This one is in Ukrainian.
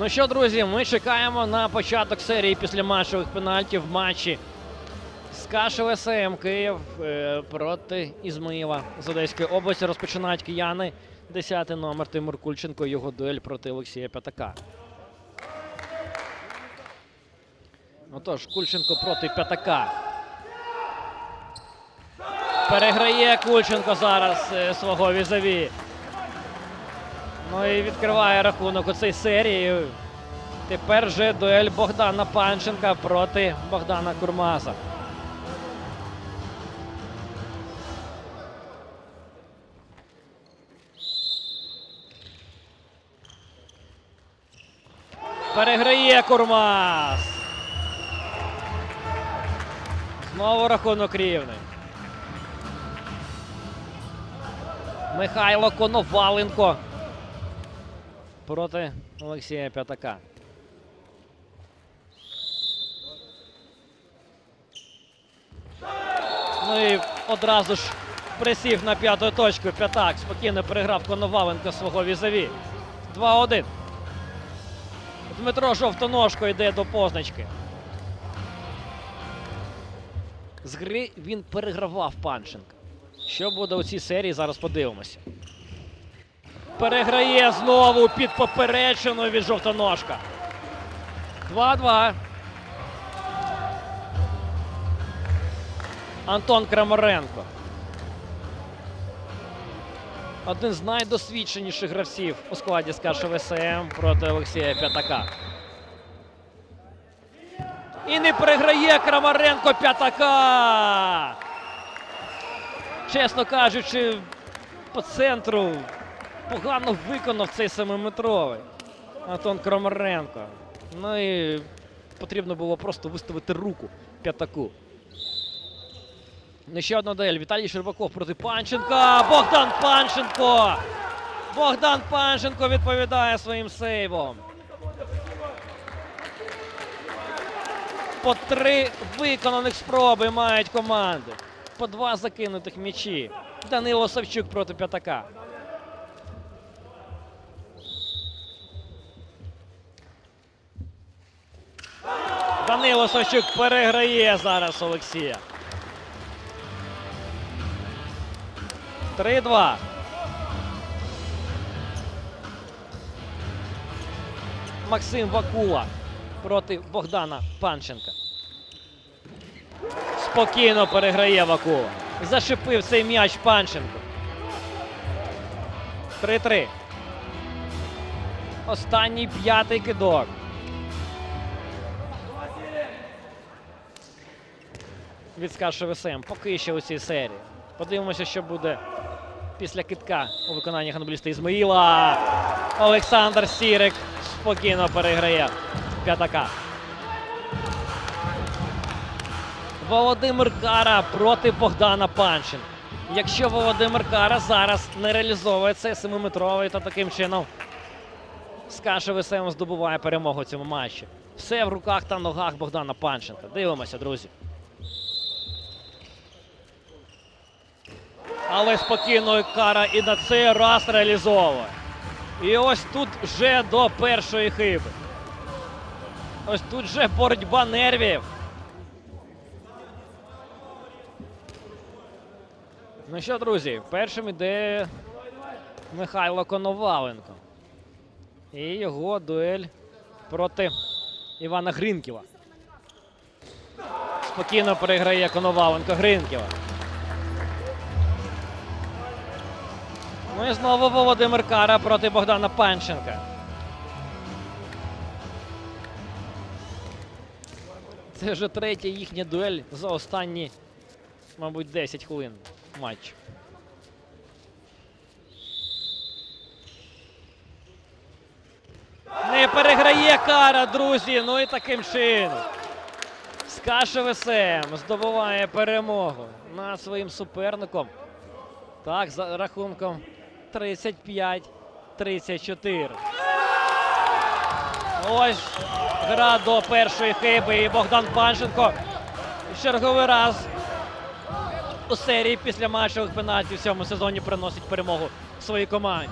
Ну що, друзі, ми чекаємо на початок серії після матчових пенальтів в матчі з Кашево СМ Київ е, проти Ізмаїла з Одеської області. Розпочинають кияни. Десятий номер Тимур Кульченко. Його дуель проти Олексія П'ятака. Отож, Кульченко проти П'ятака. Переграє Кульченко зараз е, свого візаві. Ну і відкриває рахунок у цій серії. Тепер вже дуель Богдана Панченка проти Богдана Курмаса. Переграє Курмас. Знову рахунок рівний. Михайло Коноваленко проти Олексія П'ятака. Ну і одразу ж присів на п'яту точку. П'ятак спокійно переграв Коноваленко свого візаві. 2-1. Дмитро Жовтоножко йде до позначки. З гри він перегравав Панченка. Що буде у цій серії, зараз подивимося. Переграє знову під поперечину від жовтоножка. 2-2. Антон Крамаренко. Один з найдосвідченіших гравців у складі з Кашев СМ проти Олексія П'ятака. І не переграє Крамаренко П'ятака. Чесно кажучи, по центру погано виконав цей семиметровий Антон Крамаренко. Ну і потрібно було просто виставити руку п'ятаку. Ну, ще одна дуель. Віталій Щербаков проти Панченка. Богдан Панченко. Богдан Панченко відповідає своїм сейвом. По три виконаних спроби мають команди. По два закинутих м'ячі. Данило Савчук проти п'ятака. Данило Савчук переграє зараз Олексія. 3-2. Максим Вакула проти Богдана Панченка. Спокійно переграє Вакула. Зашипив цей м'яч Панченко. 3-3. Останній п'ятий кидок. Від Скашеви СМ поки що у цій серії. Подивимося, що буде після китка у виконанні гандболіста Ізмаїла. Олександр Сірик спокійно переграє п'ятака. Володимир Кара проти Богдана Панчин. Якщо Володимир Кара зараз не реалізовує цей семиметровий, то таким чином Скашевий СМ здобуває перемогу цьому матчі. Все в руках та ногах Богдана Панченка. Дивимося, друзі. Але спокійно кара і на цей раз реалізовує. І ось тут вже до першої хиби. Ось тут вже боротьба нервів. Ну що, друзі, першим іде Михайло Коноваленко. І його дуель проти Івана Гринківа. Спокійно переграє Коноваленко Гринківа. Ну і знову Володимир Кара проти Богдана Панченка. Це вже третя їхня дуель за останні, мабуть, 10 хвилин матчу. Не переграє кара, друзі. Ну і таким чином. Скашев СМ здобуває перемогу над своїм суперником. Так, за рахунком 35-34. Ось гра до першої хиби. І Богдан Панченко черговий раз у серії після матчових пенальтів в цьому сезоні приносить перемогу своїй команді.